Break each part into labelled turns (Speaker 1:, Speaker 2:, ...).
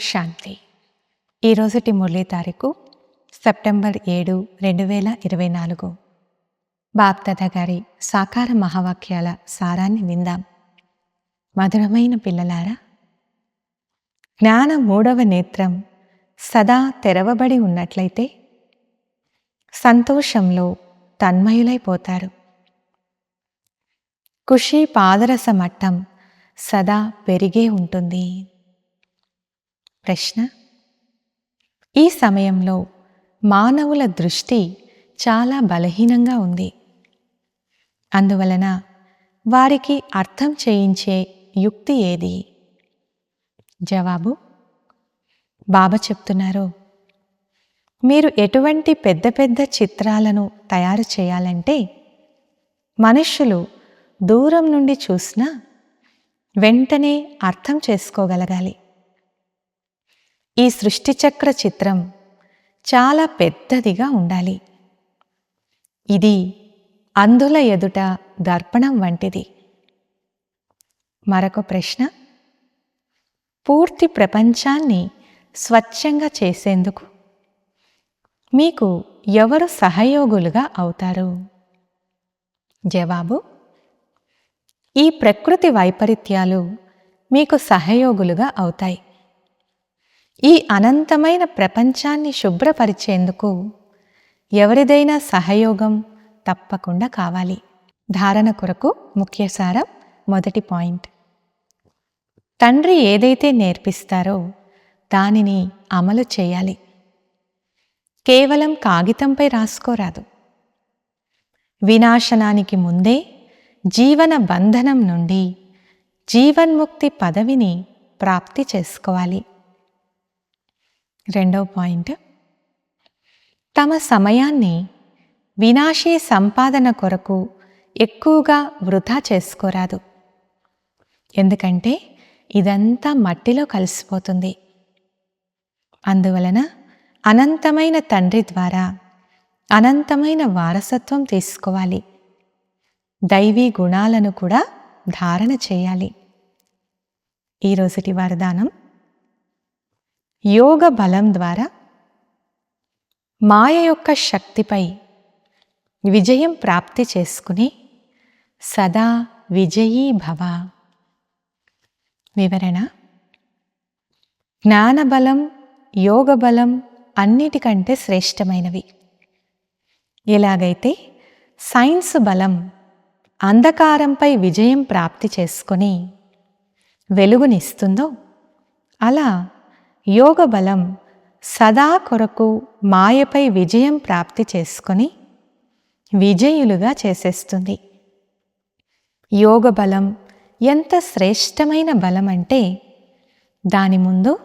Speaker 1: శాంతి. ఈరోజుటి మురళీ తారీఖు సెప్టెంబర్ ఏడు రెండు వేల ఇరవై నాలుగు. బాప్దాద గారి సాకార మహావాక్యాల సారాన్ని విందాం. మధురమైన పిల్లలారా జ్ఞాన మూడవ నేత్రం సదా తెరవబడి ఉన్నట్లయితే సంతోషంలో తన్మయులైపోతారు ఖుషి పాదరస మట్టం సదా పెరిగే ఉంటుంది. ప్రశ్న. ఈ సమయంలో మానవుల దృష్టి చాలా బలహీనంగా ఉంది. అందువలన వారికి అర్థం చేయించే యుక్తి ఏది? జవాబు బాబా చెప్తున్నారు. మీరు ఎటువంటి పెద్ద పెద్ద చిత్రాలను తయారు చేయాలంటే మనుష్యులు దూరం నుండి చూసినా వెంటనే అర్థం చేసుకోగలగాలి. ఈ సృష్టి చక్ర చిత్రం చాలా పెద్దదిగా ఉండాలి. ఇది అందుల ఎదుట దర్పణం వంటిది. మరొక ప్రశ్న. పూర్తి ప్రపంచాన్ని స్వచ్ఛంగా చేసేందుకు మీకు ఎవరు సహయోగులుగా అవుతారు? జవాబు ఈ ప్రకృతి వైపరీత్యాలు మీకు సహయోగులుగా అవుతాయి. ఈ అనంతమైన ప్రపంచాన్ని శుభ్రపరిచేందుకు ఎవరిదైనా సహయోగం తప్పకుండా కావాలి. ధారణ కొరకు ముఖ్యసారం మొదటి పాయింట్. తండ్రి ఏదైతే నేర్పిస్తారో దానిని అమలు చేయాలి. కేవలం కాగితంపై రాసుకోరాదు. వినాశనానికి ముందే జీవన బంధనం నుండి జీవన్ముక్తి పదవిని ప్రాప్తి చేసుకోవాలి. రెండవ పాయింట్. తమ సమయాన్ని వినాశీ సంపాదన కొరకు ఎక్కువగా వృధా చేసుకోరాదు. ఎందుకంటే ఇదంతా మట్టిలో కలిసిపోతుంది. అందువలన అనంతమైన తండ్రి ద్వారా అనంతమైన వారసత్వం తీసుకోవాలి. దైవీ గుణాలను కూడా ధారణ చేయాలి. ఈరోజుటి వరదానం యోగ బలం ద్వారా మాయ యొక్క శక్తిపై విజయం ప్రాప్తి చేసుకుని సదా విజయీ భవ. వివరణ. జ్ఞానబలం యోగబలం అన్నిటికంటే శ్రేష్టమైనవి. ఎలాగైతే సైన్స్ బలం అంధకారంపై విజయం ప్రాప్తి చేసుకొని వెలుగునిస్తుందో అలా యోగ బలం సదా కొరకు మాయపై విజయం ప్రాప్తి చేసుకొని విజయులుగా చేసేస్తుంది. యోగ బలం ఎంత శ్రేష్టమైన బలం అంటే దాని ముందు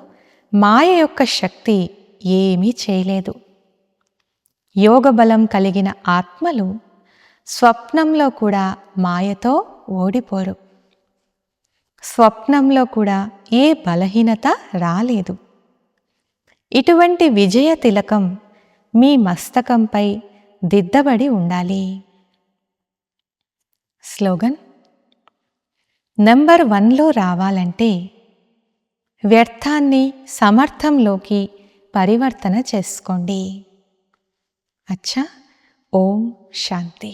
Speaker 1: మాయ యొక్క శక్తి ఏమీ చేయలేదు. యోగ బలం కలిగిన ఆత్మలు స్వప్నంలో కూడా మాయతో ఓడిపోరు. స్వప్నంలో కూడా ఏ బలహీనత రాలేదు. ఇటువంటి విజయ తిలకం మీ మస్తకంపై దిద్దబడి ఉండాలి. స్లోగన్ నంబర్ వన్లో రావాలంటే వ్యర్థాన్ని సమర్థంలోకి పరివర్తన చేసుకోండి. అచ్చా ఓం శాంతి.